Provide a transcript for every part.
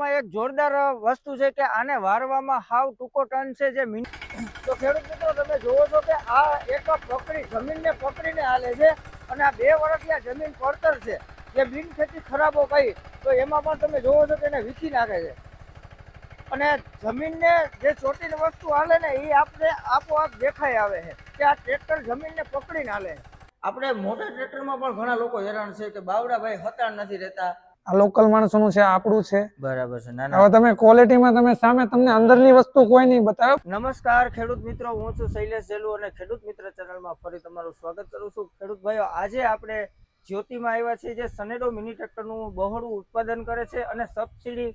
ટ્રેક્ટરમાં એક જોરદાર વસ્તુ છે કે આને વારવામાં હાવ ટૂંકો ટર્ન છે જે તો ખેડૂત મિત્રો, તમે જોવો છો કે આ એક પકડી, જમીનને પકડીને હાલે છે અને આ બે વર્ષથી આ જમીન પડતર છે. જે બિન ખેતી ખરાબો કહી તો એમાં પણ તમે જોવો છો કે એને વીખી નાખે છે. અને જમીનને જે ચોટીને વસ્તુ હાલે ને એ આપણે આપોઆપ દેખાઈ આવે છે કે આ ટ્રેક્ટર જમીનને પકડીને હાલે આપણે મોટા ટ્રેક્ટરમાં પણ ઘણા લોકો હેરાન છે કે બાવડાભાઈ હતાણ નથી રહેતા. આ લોકલ માણસોનું છે આપણું છે. બરાબર છે ના હવે તમે ક્વોલિટીમાં તમે સામે તમને અંદરની વસ્તુ કોઈ નહીં બતાવે. નમસ્કાર ખેડૂત મિત્રો હું છું શૈલેષ જેલુ અને ખેડૂત મિત્ર ચેનલમાં ફરી તમારું સ્વાગત કરું છું. ખેડૂત ભાઈઓ આજે આપણે જ્યોતિમાં આવ્યા છીએ જે સનેડો મિની ટ્રેક્ટરનું બહોળું ઉત્પાદન કરે છે અને સબસિડી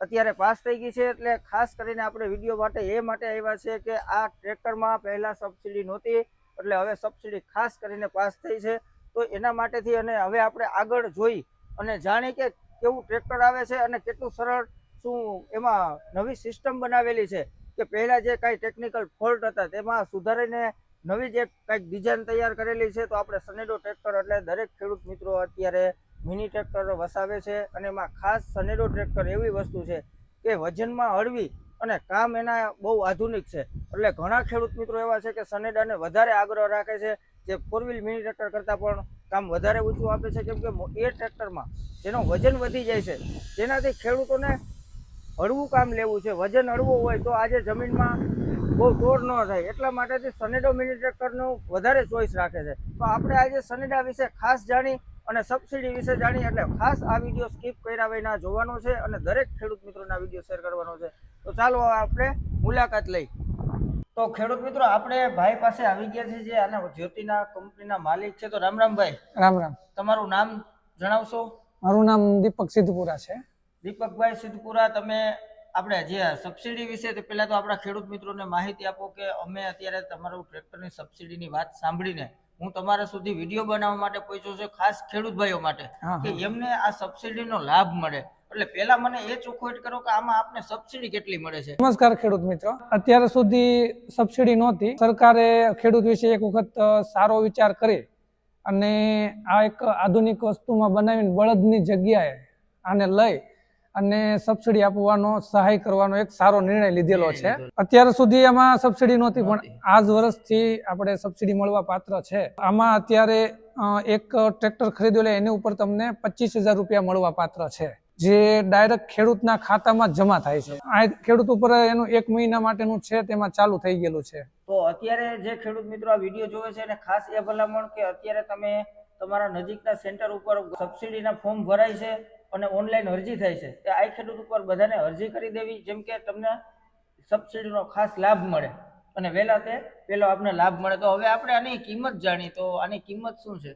અત્યારે પાસ થઈ ગઈ છે. એટલે ખાસ કરીને આપણે વીડિયો માટે એ માટે આવ્યા છે કે આ ટ્રેક્ટરમાં પહેલાં સબસિડી નહોતી એટલે હવે સબસિડી ખાસ કરીને પાસ થઈ છે. તો એના માટેથી અને હવે આપણે આગળ જોઈ અને જાણી કે કેવું ટ્રેક્ટર આવે છે અને કેટલું સરળ શું એમાં નવી સિસ્ટમ બનાવેલી છે કે પહેલા જે કાંઈ ટેકનિકલ ફોલ્ટ હતા તેમાં સુધારીને નવી જે કાંઈક ડિઝાઇન તૈયાર કરેલી છે તો આપણે સનેડો ટ્રેક્ટર એટલે દરેક ખેડૂત મિત્રો અત્યારે મિની ટ્રેક્ટર વસાવે છે અને એમાં ખાસ સનેડો ટ્રેક્ટર એવી વસ્તુ છે કે વજનમાં હળવી અને કામ એના બહુ આધુનિક છે. એટલે ઘણા ખેડૂત મિત્રો એવા છે કે સનેડાને વધારે આગ્રહ રાખે છે જે ફોર વ્હીલ મિની ટ્રેક્ટર કરતાં પણ કામ વધારે ઊંચું આપે છે, કેમ કે એ ટ્રેક્ટરમાં જેનો વજન વધી જાય છે. જેનાથી ખેડૂતોને હળવું કામ લેવું છે. વજન હળવું હોય તો આજે જમીનમાં બહુ તોડ ન થાય. એટલા માટેથી સનેડો મિની ટ્રેક્ટરનું વધારે ચોઈસ રાખે છે. તો આપણે આજે સનેડા વિશે ખાસ જાણી અને સબસિડી વિશે જાણી. એટલે ખાસ આ વીડિયો સ્કીપ કર્યા વિના જોવાનો છે અને દરેક ખેડૂત મિત્રોના વીડિયો શેર કરવાનો છે. તો ચાલો આપણે મુલાકાત લઈ. તો ખેડૂત મિત્રો આપણે ભાઈ પાસે આવી ગયા છે જે આના જ્યોતિના કંપનીના માલિક છે. તો રામ રામ ભાઈ. રામ રામ. તમારું નામ જણાવશો? મારું નામ દીપક સિદ્ધપુરા છે. દીપકભાઈ સિદ્ધપુરા તમે આપણે જે સબસિડી વિશે તે પહેલા તો આપણા ખેડૂત મિત્રોને માહિતી આપો કે અમે અત્યારે તમારું ટ્રેક્ટરની સબસિડીની વાત સાંભળીને હું તમારા સુધી વીડિયો બનાવવા માટે પહોંચ્યો છું ખાસ ખેડૂત ભાઈઓ માટે કે એમને આ સબસિડીનો લાભ મળે. એટલે પહેલા મને એ ચોખવટ કરો કે આમાં આપને સબસિડી કેટલી મળે છે. નમસ્કાર ખેડૂત મિત્રો. અત્યાર સુધી સબસિડી નહોતી. સરકારે ખેડૂત વિશે એક વખત સારો વિચાર કરી અને આ એક આધુનિક વસ્તુમાં બનાવીને બળદની જગ્યાએ આને લઈ અને સબસિડી આપવાનો સહાય કરવાનો એક સારો નિર્ણય લીધેલો છે. અત્યાર સુધી આમાં સબસિડી નહોતી પણ આજ વર્ષથી આપણે સબસિડી મળવા પાત્ર છે. આમાં અત્યારે એક ટ્રેક્ટર ખરીદ્યું એટલે એની ઉપર તમને પચીસ હજાર રૂપિયા મળવા પાત્ર છે. જે ડાયરેક્ટ ખેડૂતના ખાતામાં જમા થાય છે. આ ખેડૂત ઉપર એનું એક મહિના માટેનું છે, તેમાં ચાલુ થઈ ગયેલું છે. તો અત્યારે જે ખેડૂત મિત્રો આ વીડિયો જોવે છે, એને ખાસ એ ભલામણ કે અત્યારે તમે તમારા નજીકના સેન્ટર ઉપર સબસિડીના ફોર્મ ભરાય છે અને ઓનલાઈન અરજી થાય છે, તે આ ખેડૂત ઉપર બધાને અરજી કરી દેવી, જેમ કે તમને સબસિડીનો ખાસ લાભ મળે. અને વહેલા તે પેલો આપને લાભ મળે. તો હવે આપણે આની કિંમત જાણી તો આની કિંમત શું છે?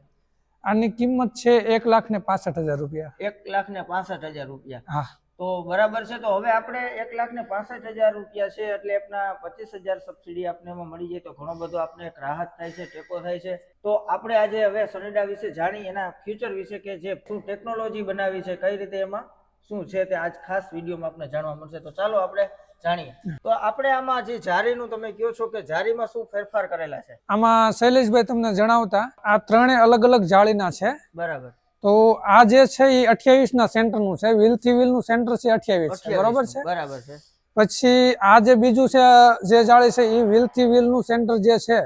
આની કિંમત છે એક લાખ ને પાસઠ હજાર રૂપિયા. એક લાખ ને પાસઠ હજાર રૂપિયા. હા. તો બરાબર છે તો હવે આપણે એક લાખ ને પાસઠ હજાર રૂપિયા છે એટલે આપના પચીસ હજાર સબસિડી આપને એમાં મળી જાય તો ઘણો બધો આપણે એક રાહત થાય છે ટેકો થાય છે. તો આપણે આજે હવે સનેડા વિશે જાણી એના ફ્યુચર વિશે કે જે શું ટેકનોલોજી બનાવી છે કઈ રીતે એમાં શું છે તે આજ ખાસ વિડીયોમાં આપણે જાણવા મળશે. તો ચાલો આપણે જાણીએ. તો આપણે આમાં જે જારીનું તમે કહો છો કે જારીમાં શું ફેરફાર કરેલા છે? આમાં શૈલેષભાઈ તમને જણાવતા આ ત્રણેય અલગ અલગ જાળીના છે. બરાબર. તો આ જે છે એ અઠ્યાવીસ ના સેન્ટરનું છે. વ્હીલથી વ્હીલનું સેન્ટર છે અઠ્યાવીસ. બરાબર છે? બરાબર છે. પછી આ જે બીજું છે જે જાળી છે એ વ્હીલથી વ્હીલનું સેન્ટર જે છે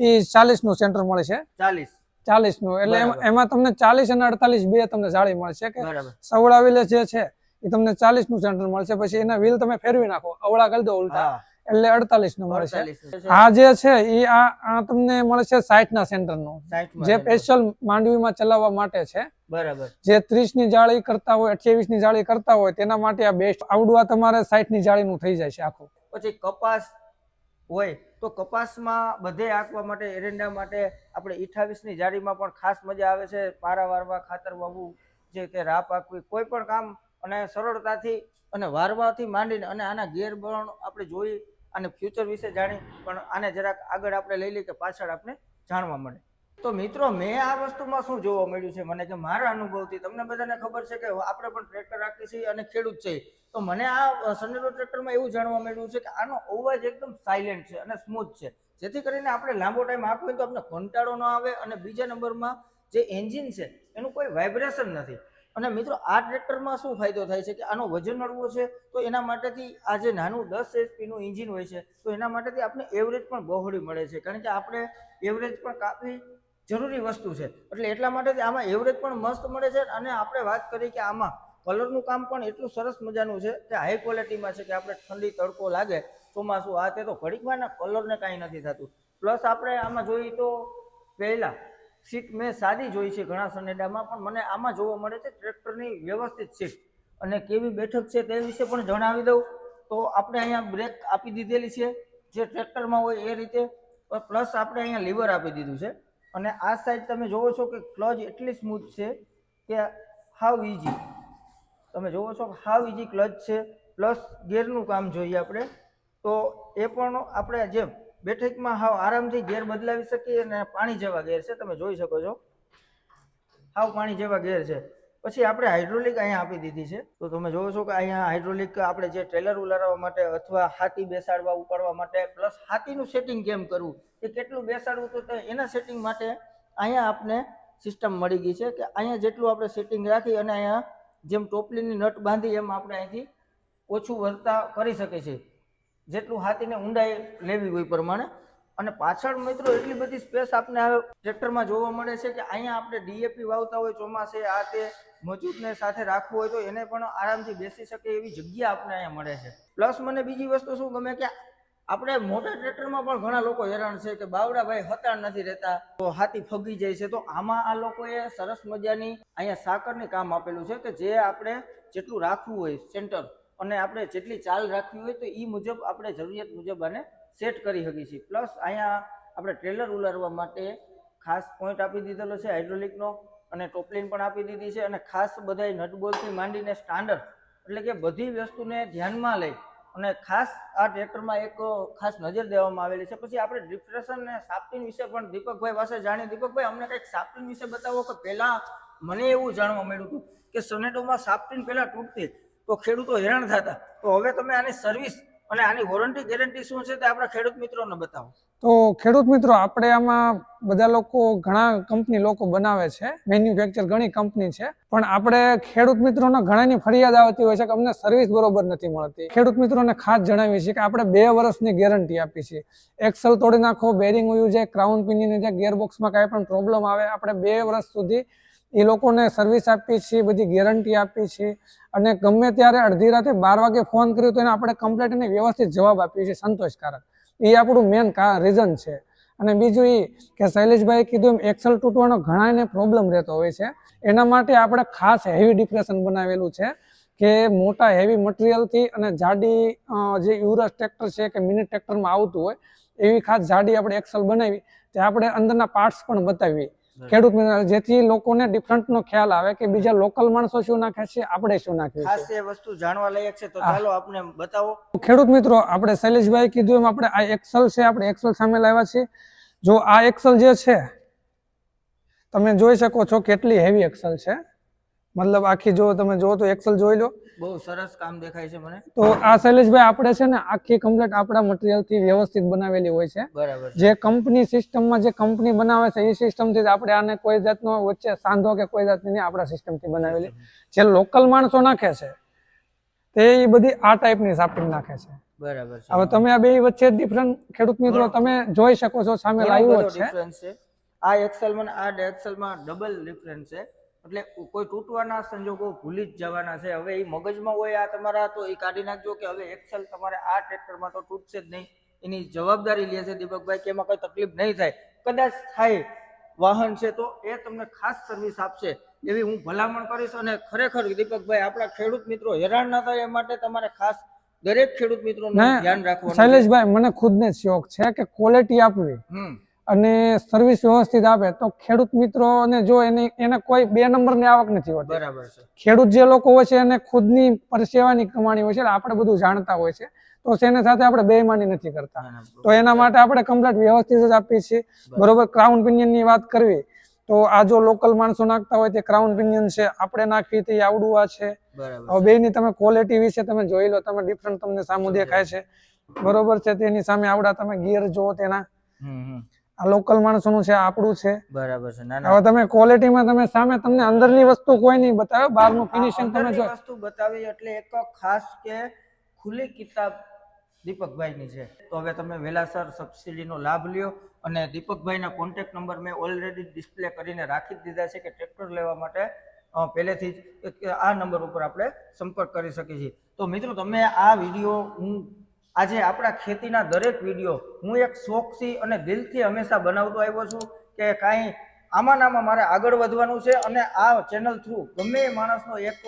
એ ચાલીસનું સેન્ટર મળે છે. ચાલીસ. ચાલીસનું એટલે એમાં- તમને ચાલીસ અને અડતાલીસ બે તમને જાળી મળશે કે સવડા વ્હીલ જે છે એ તમને ચાલીસનું સેન્ટર મળશે. પછી એના વ્હીલ તમે ફેરવી નાખો. અવળા કરી દો ઉલટા. એટલે અડતાલીસનું મળશે આ જે છે એ આ તમને મળશે સાઠ ના સેન્ટરનું જે. સ્પેશિયલ માંડવીમાં ચલાવવા માટે છે. બરાબર. જે ત્રીસની જાળી કરતા હોય અઠ્યાવીસની જાળી કરતા હોય તેના માટે આ બેસ્ટ આવડવા તમારે સાઠની જાળી નું થઈ જાય છે આખું. પછી કપાસ હોય તો કપાસમાં બધે આંકવા માટે એરંડા માટે આપણે 28 ની જાળીમાં પણ ખાસ મજા આવે છે. પારા વારવા ખાતર વાવવું જે તે રાપ આંકવી કોઈ પણ કામ અને સરળતાથી અને વારવાથી માંડીને અને આના ગેરબળ આપણે જોઈ અને ફ્યુચર વિશે જાણી, પણ આને જરાક આગળ આપણે લઈ લઈએ કે પાછળ આપણે જાણવા મળે. તો મિત્રો, મેં આ વસ્તુમાં શું જોવા મળ્યું છે? મને કે મારા અનુભવથી તમને બધાને ખબર છે કે આપણે પણ ટ્રેક્ટર રાખીએ છીએ અને ખેડૂત છે. તો મને આ સનેરો ટ્રેક્ટરમાં એવું જાણવા મળ્યું છે કે આનો અવાજ એકદમ સાયલેન્ટ છે અને સ્મૂથ છે. જેથી કરીને આપણે લાંબો ટાઈમ આંકવો તો આપણે કંટાળો ન આવે અને બીજા નંબરમાં જે એન્જિન છે, એનું કોઈ વાઇબ્રેશન નથી. અને મિત્રો આ ટ્રેક્ટરમાં શું ફાયદો થાય છે કે આનો વજન હળવો છે, તો એના માટેથી આ જે નાનું દસ એચપીનું એન્જિન હોય છે, તો એના માટેથી આપણે એવરેજ પણ બહોળી મળે છે. કારણ કે આપણે એવરેજ પણ કાફી જરૂરી વસ્તુ છે. એટલે એટલા માટે આમાં એવરેજ પણ મસ્ત મળે છે અને આપણે વાત કરીએ કે આમાં કલરનું કામ પણ એટલું સરસ મજાનું છે કે હાઈ ક્વોલિટીમાં છે કે આપણે ઠંડી, તડકો લાગે, ચોમાસું આ તે તો ઘડીકમાં કલરને કાંઈ નથી થતું. પ્લસ આપણે આમાં જોઈએ તો પહેલાં સીટ મેં સાદી જોઈ છે ઘણા સનેડામાં, પણ મને આમાં જોવા મળે છે ટ્રેક્ટરની વ્યવસ્થિત સીટ. અને કેવી બેઠક છે તે વિશે પણ જણાવી દઉં. તો આપણે અહીંયા બ્રેક આપી દીધેલી છે, જે ટ્રેક્ટરમાં હોય એ રીતે. પ્લસ આપણે અહીંયા લીવર આપી દીધું છે. અને આ સાઈડ તમે જોવો છો કે ક્લચ એટલી સ્મૂથ છે કે હાવ ઇઝી તમે જોવો છો હાવ ઇઝી ક્લચ છે, પ્લસ ગેરનું કામ જોઈએ આપણે. તો એ પણ આપણે જે બેઠકમાં હાવ આરામથી ગેર બદલાવી શકીએ અને પાણી જેવા ગેર છે, તમે જોઈ શકો છો. હાવ પાણી જેવા ગેર છે. પછી આપણે હાઇડ્રોલિક અહીંયા આપી દીધી છે. તો તમે જોવો છો કે અહીંયા હાઇડ્રોલિક આપણે જે ટ્રેલર ઉલારવા માટે અથવા હાથી બેસાડવા, ઉપાડવા માટે, પ્લસ હાથીનું સેટિંગ કેમ કરવું, એ કેટલું બેસાડવું તો એના સેટિંગ માટે અહીંયા આપને સિસ્ટમ મળી ગઈ છે કે અહીંયા જેટલું આપણે સેટિંગ રાખી અને અહીંયા જેમ ટોપલીની નટ બાંધી એમ આપણે અહીંથી ઓછું વર્તા કરી શકે છે જેટલું હાથીને ઊંડાઈ લેવી હોય પ્રમાણે. અને પાછળ મિત્રો એટલી બધી સ્પેસ આપને હવે ટ્રેક્ટરમાં જોવા મળે છે કે અહીંયા આપણે ડીએપી વાવતા હોય, ચોમાસે આ તે મજૂરને સાથે રાખવું હોય તો એને પણ આરામથી બેસી શકે એવી જગ્યા આપને અહીંયા મળે છે. પ્લસ મને બીજી વસ્તુ શું ગમે કે આપણે મોટા ટ્રેક્ટરમાં પણ ઘણા લોકો હેરાન છે કે બાવડા ભાઈ હતાણ નથી રહેતા, તો હાથી ફગી જાય છે. તો આમાં આ લોકોએ સરસ મજાની અહીંયા સાકરની કામ આપેલું છે કે જે આપણે જેટલું રાખવું હોય સેન્ટર અને આપણે જેટલી ચાલ રાખવી હોય તો એ મુજબ આપણે જરૂરિયાત મુજબ આને સેટ કરી શકીએ છીએ. પ્લસ અહીંયા આપણે ટ્રેલર ઉલારવા માટે ખાસ પોઈન્ટ આપી દીધેલો છે હાઇડ્રોલિકનો અને ટોપલિન પણ આપી દીધી છે, અને ખાસ બધાય નટબોલથી માંડીને સ્ટાન્ડર્ડ એટલે કે બધી વસ્તુને ધ્યાનમાં લઈ અને ખાસ આ ટ્રેક્ટરમાં એક ખાસ નજર દેવામાં આવેલી છે. પછી આપણે ડિપ્રેશન અને સાપ્ટિન વિશે પણ દીપકભાઈ પાસે જાણીએ. દીપકભાઈ, અમને કંઈક સાપ્ટિન વિશે બતાવો કે પહેલાં મને એવું જાણવા મળ્યું હતું કે સોનેટોમાં સાપ્ટિન પહેલાં તૂટતી. તો ખેડૂતો હેરાન થતા. તો હવે તમે આની સર્વિસ અને આની વોરંટી ગેરંટી શું છે તે આપણા ખેડૂત મિત્રોને બતાવો. તો ખેડૂત મિત્રો, આપણે આમાં બધા લોકો, ઘણા કંપની લોકો બનાવે છે. મેન્યુફેક્ચર ઘણી કંપની છે. પણ આપણે ખેડૂત મિત્રોને ઘણાની ફરિયાદ આવતી હોય છે કે અમને સર્વિસ બરોબર નથી મળતી. ખેડૂત મિત્રોને ખાસ જણાવીએ છીએ કે આપણે બે વર્ષની ગેરંટી આપી છીએ એક્સલ તોડી નાખો બેરિંગ ઉયું જાય ક્રાઉન પિનિયન જાય ગેરબોક્સમાં કાંઈ પણ પ્રોબ્લેમ આવે, આપણે બે વર્ષ સુધી એ લોકોને સર્વિસ આપીએ છીએ, બધી ગેરંટી આપીએ છીએ. અને ગમે ત્યારે અડધી રાતે બાર વાગે ફોન કર્યો તો એને આપણે કમ્પ્લેટ અને વ્યવસ્થિત જવાબ આપીએ છીએ, સંતોષકારક. એ આપણું મેન રીઝન છે. અને બીજું એ કે શૈલેષભાઈ કીધું એમ એક્સલ તૂટવાનો ઘણાને પ્રોબ્લેમ રહેતો હોય છે. એના માટે આપણે ખાસ હેવી ડિપ્રેશન બનાવેલું છે કે મોટા હેવી મટીરિયલથી અને જાડી જે યુરસ ટ્રેક્ટર છે કે મિની ટ્રેક્ટરમાં આવતું હોય, એવી ખાસ જાડી આપણે એક્સલ બનાવી તે આપણે અંદરના પાર્ટ્સ પણ બતાવીએ. ખેડૂત મિત્ર જેથી લોકોને ડિફરન્ટનો ખ્યાલ આવે કે બીજા લોકલ માણસો શું નાખે છે આપણે શું નાખીએ ખાસ એ વસ્તુ જાણવા લાયક છે તો ચાલો આપને બતાવો. ખેડૂત મિત્રો આપણે શૈલેષભાઈ કીધું એમ આપણે આ એક્સલ છે આપણે એક્સલ સામે લાવ્યા છે જો આ એક્સલ જે છે તમે જોઈ શકો છો કેટલી હેવી એક્સલ છે. મતલબ આખી જો તમે જો તો એક્સેલ જોઈ લો. બહુ સરસ કામ દેખાય છે મને. તો આ શૈલેષભાઈ આપણે છે ને આખી કમ્પ્લીટ આપણા મટીરિયલથી વ્યવસ્થિત બનાવેલી હોય છે. બરાબર જે કંપની સિસ્ટમમાં જે કંપની બનાવે છે એ સિસ્ટમથી આપણે આને કોઈ જાતનો વચ્ચે સાંધો કે કોઈ જાતની આપણા સિસ્ટમથી બનાવેલી. જે લોકલ માણસો નાખે છે તે એ બધી આ ટાઈપની સાપિંગ નાખે છે. બરાબર હવે તમે આ બે વચ્ચે ડિફરન્ટ ખેડૂત મિત્રો તમે જોઈ શકો છો સામે જ છે. આ એક્સેલમાં આ એક્સેલમાં ડબલ ડિફરન્સ છે. એટલે કોઈ તૂટવાના સંજોગો ભૂલી જ જવાના છે. હવે એ મગજમાં હોય આ તમારા તો એ કાઢી નાખજો કે હવે એક્સેલ તમારે આ ટ્રેક્ટરમાં તો તૂટશે જ નહીં. એની જવાબદારી લે છે દીપકભાઈ કે એમાં કોઈ તકલીફ નહીં થાય. કદાચ થાય વાહન છે તો એ તમને ખાસ સર્વિસ આપશે. એવી હું ભલામણ કરીશ અને ખરેખર દીપકભાઈ આપણા ખેડૂત મિત્રો હેરાન ના થાય એ માટે તમારે ખાસ દરેક ખેડૂત મિત્રોનું ધ્યાન રાખવાનું. શૈલેષભાઈ મને ખુદને ને શોખ છે કે ક્વોલિટી આપવી. હમ. અને સર્વિસ વ્યવસ્થિત આપે તો ખેડૂત મિત્રોને જો એને એને કોઈ બે નંબરની આવક નથી હોતી. બરાબર છે. ખેડૂત જે લોકો હોય છે એને ખુદની પરસેવાની કમાણી હોય છે આપણે બધું જાણતા હોય છે. તો તેની સાથે આપણે બેમાની નથી કરતા. ના, ના, તો એના માટે આપણે કમ્પ્લેટ વ્યવસ્થિત જ આપીએ છીએ. બરોબર. ક્રાઉન પિનિયનની વાત કરવી તો આ જો લોકલ માણસો નાખતા હોય તે ક્રાઉન પિનિયન છે આપણે નાખવી તે આવડું આ છે હવે બેની તમે ક્વોલિટી વિશે તમે જોઈ લો તમે ડિફરન્ટ તમને સામું દેખાય છે. બરોબર છે તેની સામે આવડા તમે ગિયર જુઓ તેના. આ લોકલ માણસોનું છે આપણું છે. બરાબર છે ના હવે તમે ક્વોલિટીમાં તમે સામે તમને અંદરની વસ્તુ કોઈ નહીં બતાવે બહારનું ફિનિશિંગ તમે જો વસ્તુ બતાવી એટલે એક ખાસ કે ખુલ્લી કિતાબ દીપકભાઈની છે. તો હવે તમે વેલાસર સબસિડીનો લાભ લ્યો અને દીપકભાઈના કોન્ટેક્ટ નંબર મેં ઓલરેડી ડિસ્પ્લે કરીને રાખી દીધા છે કે ટ્રેક્ટર લેવા માટે પહેલેથી જ આ નંબર ઉપર આપણે સંપર્ક કરી શકીએ છીએ. તો મિત્રો તમે આ વીડિયો હું આજે આપણા ખેતીના દરેક વીડિયો હું એક શોખથી અને દિલથી હંમેશા બનાવતો આવ્યો છું કે કાંઈ આમાં ને આમાં મારે આગળ વધવાનું છે અને આ ચેનલ થ્રુ ગમે એ માણસનો એક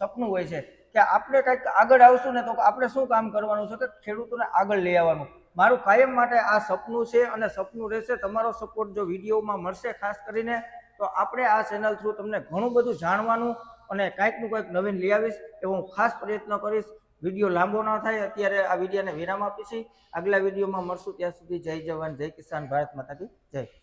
સપનું હોય છે કે આપણે કંઈક આગળ આવશું ને તો આપણે શું કામ કરવાનું છે કે ખેડૂતોને આગળ લઈ આવવાનું. મારું કાયમ માટે આ સપનું છે અને સપનું રહેશે તમારો સપોર્ટ જો વિડીયોમાં મળશે ખાસ કરીને તો આપણે આ ચેનલ થ્રુ તમને ઘણું બધું જાણવાનું અને કાંઈકનું કંઈક નવીન લઈ આવીશ એવો હું ખાસ પ્રયત્ન કરીશ. વીડિયો લાંબો ન થાય, અત્યારે આ વિડીયોને વિરામ આપીશી. આગલા વિડીયોમાં મળશું, ત્યાં સુધી જય જવાન, જય કિસાન ભારત માતા જય.